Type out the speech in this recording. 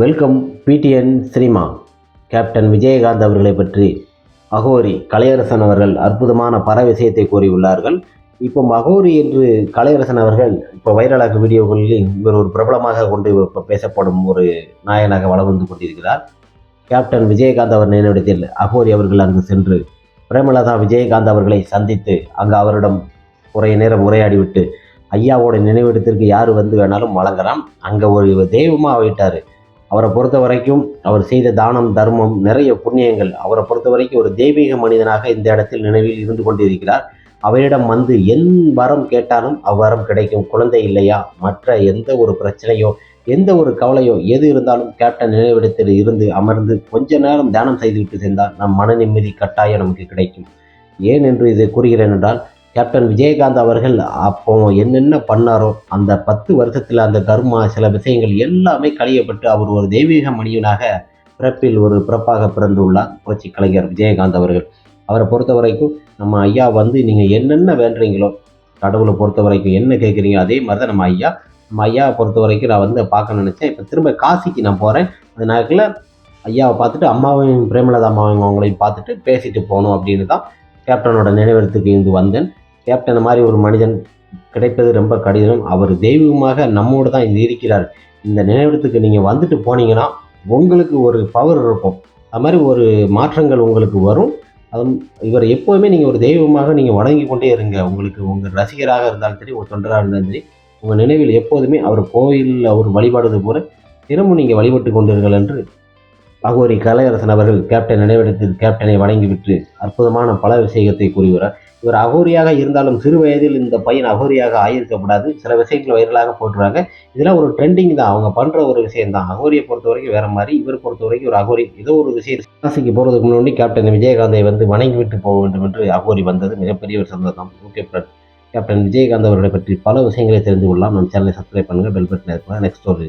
Welcome PTN cinema captain Vijayakanth அவர்களை பற்றி அகோரி கலையரசன் அவர்கள் அற்புதமான பல விஷயத்தை கூறியுள்ளார்கள். இப்போ மகோரி என்று கலையரசன் அவர்கள் இப்போ வைரலாக வீடியோகளில் இவர் ஒரு பிரபலமாக கொண்டு இப்போ பேசப்படும் ஒரு நாயனாக வளம் வந்து கொண்டிருக்கிறார். கேப்டன் விஜயகாந்த் அவர் நினைவிடத்தில் அகோரி அவர்கள் அங்கு சென்று பிரேமலதா விஜயகாந்த் அவர்களை சந்தித்து அங்கு அவரிடம் குறைய நேரம் உரையாடிவிட்டு ஐயாவோட நினைவிடத்திற்கு யார் வந்து வேணாலும் வழங்கலாம். அங்கே ஒரு தெய்வமாக ஆகிட்டார் அவரை பொறுத்த வரைக்கும் அவர் செய்த தானம் தர்மம் நிறைய புண்ணியங்கள். அவரை பொறுத்த வரைக்கும் ஒரு தெய்வீக மனிதனாக இந்த இடத்தில் நினைவில் இருந்து கொண்டிருக்கிறார். அவரிடம் வந்து என் வரம் கேட்டாலும் அவ்வரம் கிடைக்கும். குழந்தை இல்லையா? மற்ற எந்த ஒரு பிரச்சனையோ எந்த ஒரு கவலையோ எது இருந்தாலும் கேப்டன் நினைவிடத்தில் இருந்து அமர்ந்து கொஞ்ச நேரம் தியானம் செய்துவிட்டு சென்றால் நம் மன நிம்மதி கட்டாயம் நமக்கு கிடைக்கும். ஏன் என்று இதை கூறுகிறேன் என்றால் கேப்டன் விஜயகாந்த் அவர்கள் அப்போ என்னென்ன பண்ணாரோ அந்த பத்து வருஷத்தில் அந்த கர்மா சில விஷயங்கள் எல்லாமே கழியப்பட்டு அவர் ஒரு தெய்வீக மனிதனாக பிறப்பில் ஒரு பிறப்பாக பிறந்துள்ளார். புரட்சி கலைஞர் விஜயகாந்த் அவர்கள். அவரை பொறுத்த வரைக்கும் நம்ம ஐயா வந்து நீங்கள் என்னென்ன வேண்டுறீங்களோ கடவுளை பொறுத்த வரைக்கும் என்ன கேட்குறீங்க அதே மாதிரி தான் நம்ம ஐயா. நம்ம ஐயாவை பொறுத்த வரைக்கும் நான் வந்து பார்க்க நினச்சேன். இப்போ திரும்ப காசிக்கு நான் போகிறேன் அந்த நேரத்தில் ஐயாவை பார்த்துட்டு அம்மாவையும் பிரேமலதா அம்மாவையும் அவங்களையும் பார்த்துட்டு பேசிட்டு போகணும் அப்படின்னு தான் கேப்டனோட நினைவிடத்துக்கு இருந்து வந்தேன். கேப்டன் மாதிரி ஒரு மனிதன் கிடைப்பது ரொம்ப கடினம். அவர் தெய்வீகமாக நம்மோடு தான் இது இருக்கிறார். இந்த நினைவிடத்துக்கு நீங்கள் வந்துட்டு போனீங்கன்னா உங்களுக்கு ஒரு பவர் இருக்கும். அது மாதிரி ஒரு மாற்றங்கள் உங்களுக்கு வரும். அது இவர் எப்போவுமே நீங்கள் ஒரு தெய்வமாக நீங்கள் வணங்கி கொண்டே இருங்க. உங்களுக்கு உங்கள் ரசிகராக இருந்தாலும் சரி ஒரு தொண்டராக இருந்தாலும் சரி உங்கள் நினைவில் எப்போதுமே அவர் கோயிலில் அவர் வழிபாடுவது போல தினமும் நீங்கள் வழிபட்டு கொண்டீர்கள் என்று அகோரி கலையரசன் அவர்கள் கேப்டன் நினைவிடத்தில் கேப்டனை வணங்கிவிட்டு அற்புதமான பல விஷயத்தை கூறுகிறார் இவர் அகோரியாக இருந்தாலும் சிறு வயதில் இந்த பையன் அகோரியாக ஆயிருக்கப்படாது சில விஷயங்கள் வைரலாக போட்டுருவாங்க. இதெல்லாம் ஒரு ட்ரெண்டிங் தான். அவங்க பண்ணுற ஒரு விஷயம் தான் அகோரியை பொறுத்த வரைக்கும் வேற மாதிரி. இவர் பொறுத்த வரைக்கும் ஒரு அகோரி ஏதோ ஒரு விஷயம் காசிக்கு போகிறதுக்கு முன்னாடி கேப்டன் விஜயகாந்தை வந்து வணங்கி விட்டு போக வேண்டும் என்று அகோரி வந்தது. மிகப்பெரிய ஒரு சந்தோஷம் ஓகே ஃப்ரெண்ட் கேப்டன் விஜயகாந்த் அவர்களை பற்றி பல விஷயங்களை தெரிந்து கொள்ளலாம். நம்ம சேனலை சப்ஸ்கிரைப் பண்ணுங்கள் பெல் பட்டன் நெக்ஸ்ட் ஒரு